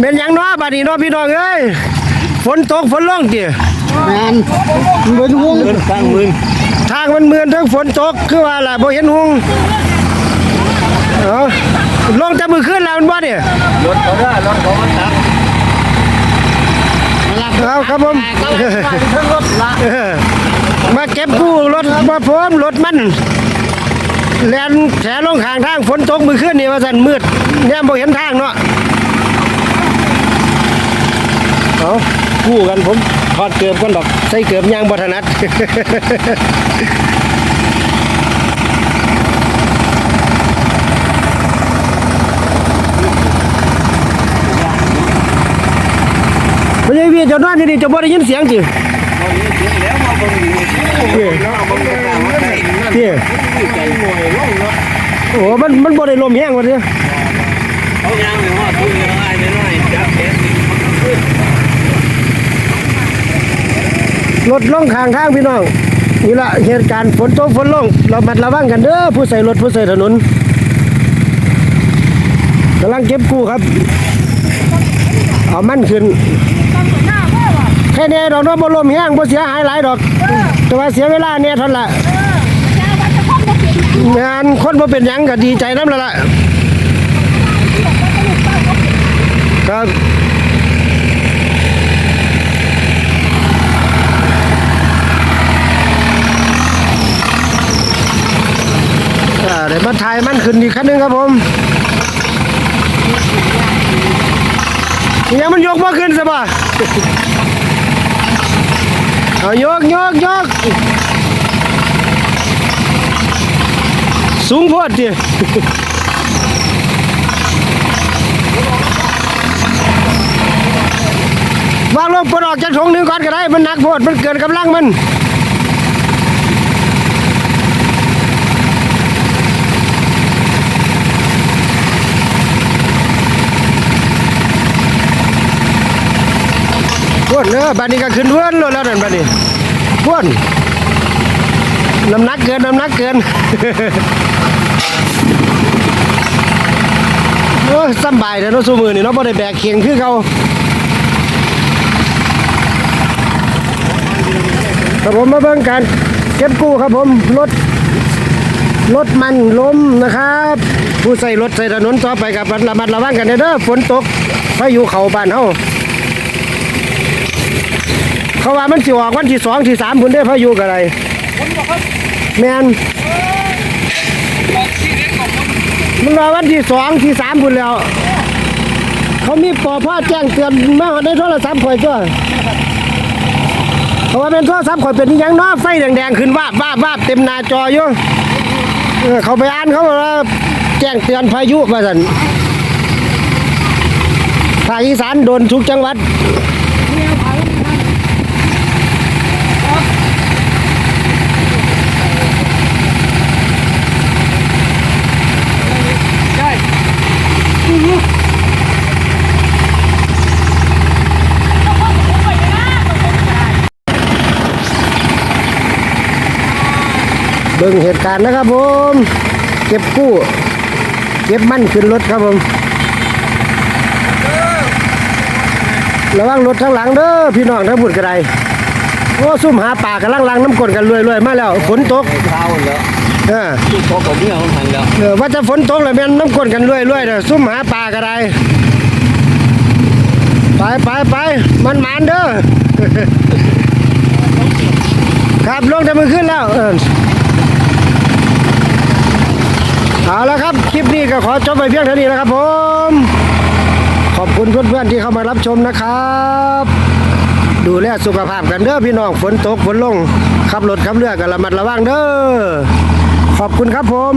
เป็นหยังเนาะบัดนี้เนาะพี่น้องเอ้ยฝนตกฝนลงติแมนเบิ้งวงสร้างมือทางมันเมือนทั้งฝนตกคือว่าล่ะบ่เห็นหุงเอ้าลงแต่มื้อคืนแล้วมันบ่เนี่ยรถเขาได้รถเขามันตักเอาครับผมทั้งรถละเออมาเก็บกู้รถมาพร้อมรถมันแล่นแฉลงข้างทางฝนตกมื้อคืนนี่ว่าซั่นมืดแนมบ่เห็นทางเนาะ เอากู้กันผมถอดเกือบก่อนดอกใส่เกือบย่างบ่ถนัดไม่ใช่พี่เจ้านอนที่นี่จะบ่ได้ยินเสียงจิแล้วมาบังอยู่พี่แล้วเอาบังกลางมาใส่พี่ใจหน่วยลงเนาะโอ้ มัน มันบ่ได้ลมแห้งว่าเด้อเขายางเลยว่าตุ้งยังไงน้อยจับแขน รถล่องข้างทางพี่น้องนี่ละเหตุการณ์ฝนตกฝนลงเรามัดระวังกันเด้อผู้ใส่รถผู้ใส่ถนนกำลังเก็บกู้ครับ เอามั่นขึ้นแค่นี้ดอกเนาะบ่ลมแห้งบ่เสียหายหลายดอก แต่ว่าเสียเวลาเนี่ยท่านละงานคนบ่เป็นยังก็ดีใจนำล้วล่ะครับ อ่าเดี๋ยวมาถ่ายมันขึ้นอีกคันหนึงครับผมยังมันยกมาขึ้นสิบ่ะเอายกยกยกสูงพอดดิวางลงปลดออกจากถงหนึงก่อนก็ได้ มันหนักโพดมันเกินกำลังมัน พ่วนเนอะบัดนี้ก็ขึ้นเพื่อนเลยแล้วนั่นบัดนี้พ่วนน้ำหนักเกินน้ำหนักเกินโอ้สำบายแต่เนาะสูมือนี่เนาะบ่ได้แบกเคียงคือเขาครับผมมาเบิ่งการเก็บกู้ครับผมรถรถมันล้มนะครับ ผู้ใส่รถใส่ถนนต่อไปกับระมัดระวังกันเด้อฝนตกพายุเขาบ้านเฮา เขาว่ามันสิออกวันที่สองที่สามพุ่นได้พายุกับอะไรแมนมันว่าวันที่สองที่สามพุ่นแล้ว เขามีปอพ่อแจ้งเตือนมาในโทรศัพท์ข่อยตัวเขาว่าเป็นโทรศัพท์ข่อยเป็นยังนาะไฟแดงๆขึ้นวาบวาบวาบเต็มหน้าจออยู่เออเขาไปอ่านเขาบอกว่าแจ้งเตือนพายุมาสันภาคอีสานโดนทุกจังหวัด เบิ่งเหตุการณ์นะครับผม เก็บกู้ เก็บมันขึ้นรถครับผม ระวังรถทั้งหลังเด้อพี่น้องทั้งบุญกระไดโอ้ซุ่มหาป่ากำลังลังน้ำกลนกันรวยๆมาแล้วฝนตกเท้าแล้วเออที่โตกับเนี่ยมันหันแล้วเออว่าจะฝนตกแล้วแม่นน้ำกลนกันรวยๆเด้อซุ่มหาป่ากระไดไปไปไปมันหมานเด้อครับลงแต่มือขึ้นแล้วเออ เอาละครับ คลิปนี้ก็ขอจบไปเพียงเท่านี้นะครับผม ขอบคุณเพื่อนๆที่เข้ามารับชมนะครับ ดูแลสุขภาพกันเด้อพี่น้องฝนตกฝนลงขับรถขับเรือกันระมัดระวังเด้อขอบคุณครับผม